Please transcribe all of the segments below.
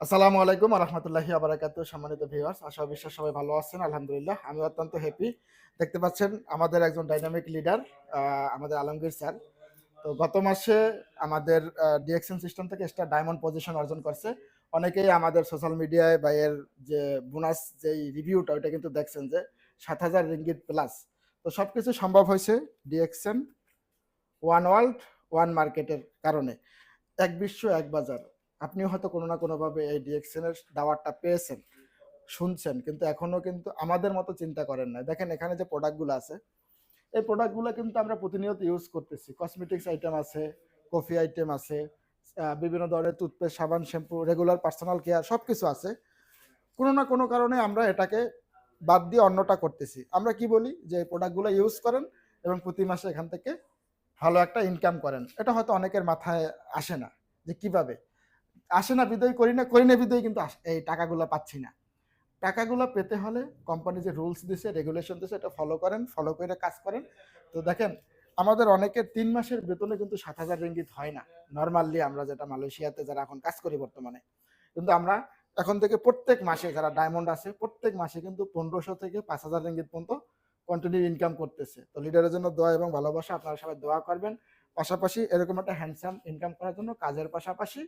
আসসালামু আলাইকুম রহমতুল্লাহি আবরাকাত সম্মানিত ভিউয়ার্স, আশা বিশ্বাস সবাই ভালো আছেন, আলহামদুলিল্লাহ। আমি অত্যন্ত হ্যাপি দেখতে পাচ্ছেন আমাদের একজন ডাইনামিক লিডার আমাদের আলমগীর স্যার তো গত মাসে আমাদের ডিএকশন সিস্টেম থেকে স্টার ডায়মন্ড পজিশন অর্জন করছে। অনেকেই আমাদের সোশ্যাল মিডিয়ায় বা এর যে বোনাস যেই রিভিউটা ওইটা কিন্তু দেখছেন যে সাত হাজার রিঙ্গিট প্লাস তো সব কিছু সম্ভব হয়েছে ডিএকশন ওয়ান ওয়ার্ল্ড ওয়ান মার্কেটের কারণে। এক বিশ্ব, এক বাজার। আপনিও হয়তো কোনো না কোনোভাবে এই ডিএক্সএনের দাওয়ারটা পেয়েছেন, শুনছেন, কিন্তু এখনও কিন্তু আমাদের মতো চিন্তা করেন না। দেখেন, এখানে যে প্রোডাক্টগুলো আছে, এই প্রোডাক্টগুলো কিন্তু আমরা প্রতিনিয়ত ইউজ করতেছি। কসমেটিক্স আইটেম আছে কফি আইটেম আছে বিভিন্ন ধরনের টুথপেস্ট সাবান শ্যাম্পু রেগুলার পার্সোনাল কেয়ার সব কিছু আছে। কোনো না কোনো কারণে আমরা এটাকে বাদ দিয়ে অন্যটা করতেছি। আমরা কি বলি? যে এই প্রোডাক্টগুলো ইউজ করেন এবং প্রতি মাসে এখান থেকে ভালো একটা ইনকাম করেন। এটা হয়তো অনেকের মাথায় আসে না যে কীভাবে। আসে না বিদয়, করি না করি না বিদয় কিন্তু এই টাকাগুলো পাচ্ছি না। টাকাগুলো পেতে হলে কোম্পানি যে রুলস দিছে রেগুলেশন দিছে, এটা ফলো করেন ফলো করে কাজ করেন। তো দেখেন, আমাদের অনেকের তিন মাসের বেতনে কিন্তু সাত হাজার রিঙ্গিত হয় না। নর্মালি আমরা যেটা মালয়েশিয়াতে যারা এখন কাজ করি বর্তমানে। কিন্তু আমরা এখন থেকে প্রত্যেক মাসে যারা ডায়মন্ড আছে, প্রত্যেক মাসে কিন্তু পনেরোশো থেকে পাঁচ হাজার রিঙ্গিত পর্যন্ত কন্টিনিউ ইনকাম করতেছে। তো লিডারের জন্য দোয়া এবং ভালোবাসা, আপনারা সবাই দোয়া করবেন। পাশাপাশি এরকম একটা হ্যান্ডসাম ইনকাম করার জন্য কাজের পাশাপাশি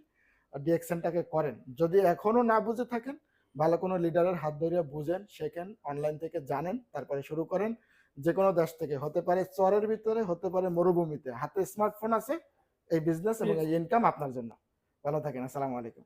ডিএকশনটাকে করেন। যদি এখনও না বুঝে থাকেন ভালো কোনো লিডারের হাত ধরিয়ে বুঝেন শেখেন অনলাইন থেকে জানেন তারপরে শুরু করেন যে কোনো দেশ থেকে। হতে পারে চরের ভিতরে হতে পারে মরুভূমিতে। হাতে স্মার্টফোন আছে এই বিজনেস এবং এই ইনকাম আপনার জন্য। ভালো থাকেন আসসালামু আলাইকুম।